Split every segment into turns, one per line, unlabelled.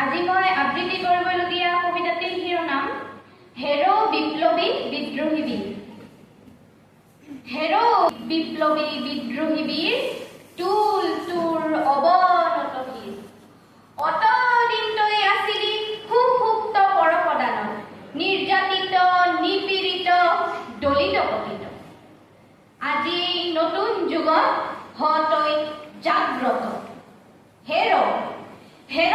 আজি মই আবৃত্তি কৰিবলগীয়া কবিতাটিৰ শিৰোনাম হেৰ' বিপ্লৱী বিদ্ৰোহী বীৰ। হেৰ' বিপ্লৱী বিদ্ৰোহী বীৰ তুল তোৰ অৱনত শিৰ অতদিন তই আছিলি সুসুপ্ত পৰপদানত নিৰ্যাতিত নিপীড়িত দলিত পতিত আজি নতুন যুগত হ তই জাগ্ৰত। হেৰ হেৰ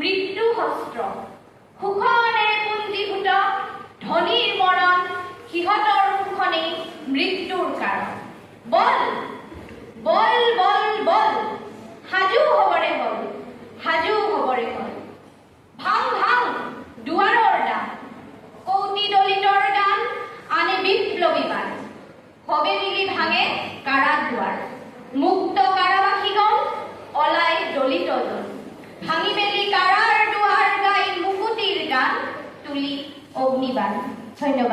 মৃত্যু শস্ত্ৰ সুখনেৰে পুঞ্জীভূত ধনীৰ মৰণ সিহঁতৰ সুখনেই মৃত্যুৰ কাৰণ। বল বল বল বল সাজু হবৰে হল সাজু হবৰে হল ভাং ভাং দুৱাৰৰ দাম কৌটি দলিতৰ গান আনে বিপ্লৱী বান। সবে মিলি ভাঙে কাৰা দুৱাৰ মুক্ত কাৰাবাসীগণ nghi vấn, hơi nêu.